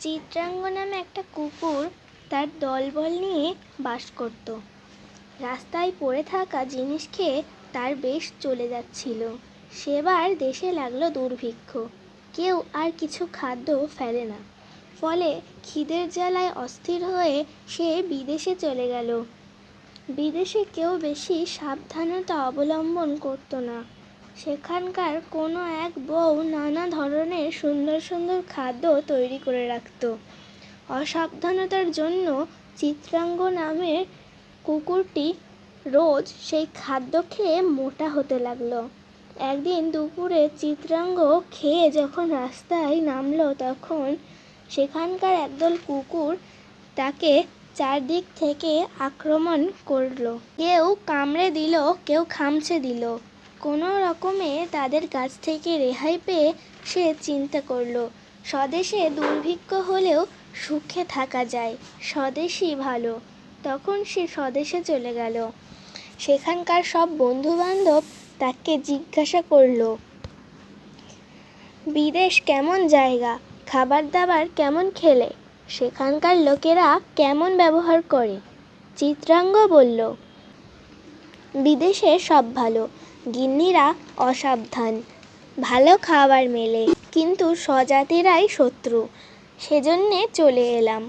চিত্রাঙ্গ নামে একটা কুকুর তার দলবল নিয়ে বাস করত। রাস্তায় পড়ে থাকা জিনিস খেয়ে তার বেশ চলে যাচ্ছিল। সেবার দেশে লাগল দুর্ভিক্ষ। কেউ আর কিছু খাদ্য ফেলে না। ফলে খিদের জ্বালায় অস্থির হয়ে সে বিদেশে চলে গেল। বিদেশে কেউ বেশি সাবধানতা অবলম্বন করতো না। সেখানকার কোনো এক বউ নানা ধরনের সুন্দর সুন্দর খাদ্য তৈরি করে রাখত। অসাবধানতার জন্য চিত্রাঙ্গ নামের কুকুরটি রোজ সেই খাদ্য খেয়ে মোটা হতে লাগল। একদিন দুপুরে চিত্রাঙ্গ খেয়ে যখন রাস্তায় নামলো তখন সেখানকার একদল কুকুর তাকে চারদিক থেকে আক্রমণ করল। কেউ কামড়ে দিল, কেউ খামছে দিল। কোনো রকমে তাদের কাছ থেকে রেহাই পেয়ে সে চিন্তা করল। স্বদেশে দুর্ভিক্ষ হলেও সুখে থাকা যায়, স্বদেশই ভালো। তখন সে স্বদেশে চলে গেল। সেখানকার সব বন্ধু বান্ধব তাকে জিজ্ঞাসা করল, বিদেশ কেমন জায়গা? খাবার দাবার কেমন খেলে? সেখানকার লোকেরা কেমন ব্যবহার করে? চিত্রাঙ্গ বলল, বিদেশে সব ভালো। গিন্নিরা অসাবধান ভালো খাবার মেলে। কিন্তু স্বজাতিরাই শত্রু। সেজন্যে চলে এলাম।